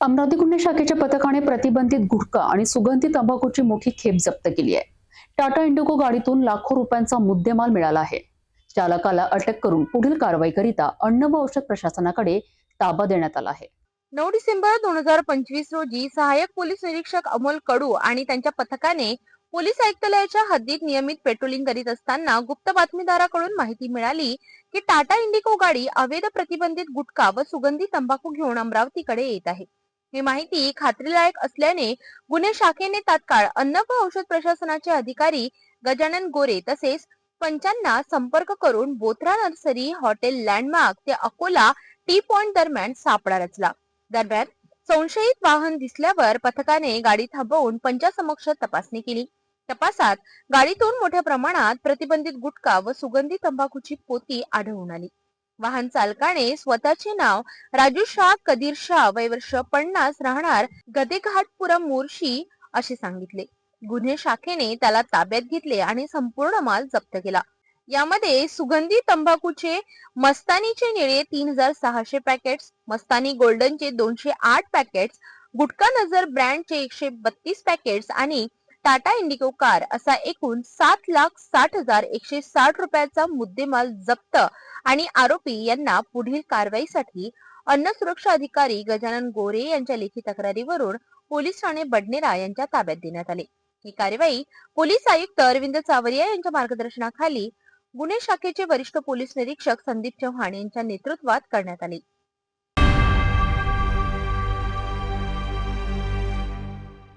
अमरावती गुन्हे शाखेच्या पथकाने प्रतिबंधित गुटखा आणि सुगंधी तंबाखूची मोठी खेप जप्त केली आहे. टाटा इंडिगो गाडीतून लाखो रुपयांचा मुद्देमाल मिळाला आहे. चालकाला अटक करून पुढील कारवाईकरिता अन्न व औषध प्रशासनाकडे ताबा देण्यात आला आहे. नऊ डिसेंबर दोन हजार पंचवीस रोजी सहाय्यक पोलीस निरीक्षक अमोल कडू आणि त्यांच्या पथकाने पोलीस आयुक्तालयाच्या हद्दीत नियमित पेट्रोलिंग करीत असताना गुप्त बातमीदाराकडून माहिती मिळाली की टाटा इंडिगो गाडी अवैध प्रतिबंधित गुटखा व सुगंधी तंबाखू घेऊन अमरावतीकडे येत आहे. ही माहिती खात्रीलायक असल्याने गुन्हे शाखेने तात्काळ अन्न व औषध प्रशासनाचे अधिकारी गजानन गोरे तसेच पंचांना संपर्क करून बोथरा नर्सरी हॉटेल लँडमार्क ते अकोला टी पॉइंट दरम्यान सापळा रचला. दरम्यान संशयित वाहन दिसल्यावर पथकाने गाडी थांबवून पंचासमक्ष तपासणी केली. तपासात गाडीतून मोठ्या प्रमाणात प्रतिबंधित गुटखा व सुगंधी तंबाखूची पोती आढळून आली. वाहन चालकाने स्वतःचे नाव राजू शाह कदीर शाह वय वर्ष पन्नास राहणार गदेघाटपुरम मोर्शी असे सांगितले. गुन्हे शाखेने त्याला ताब्यात घेतले आणि संपूर्ण माल जप्त केला. यामध्ये सुगंधी तंबाखूचे मस्तानीचे निळे तीन हजार सहाशे पॅकेट्स मस्तानी गोल्डनचे दोनशे आठ पॅकेट्स गुटखा नजर ब्रँडचे एकशे बत्तीस पॅकेट्स आणि टाटा इंडिगो कार असा एकूण सात लाख साठ हजार एकशे साठ रुपयाचा मुद्देमाल जप्त आणि आरोपी यांना पुढील कारवाईसाठी अन्न सुरक्षा अधिकारी गजानन गोरे यांच्या लेखी तक्रारीवरून पोलीस ठाणे बडनेरा यांच्या ताब्यात देण्यात आले. ही कार्यवाही पोलीस आयुक्त अरविंद चावरिया यांच्या मार्गदर्शनाखाली गुन्हे शाखेचे वरिष्ठ पोलीस निरीक्षक संदीप चव्हाण यांच्या नेतृत्वात करण्यात आली.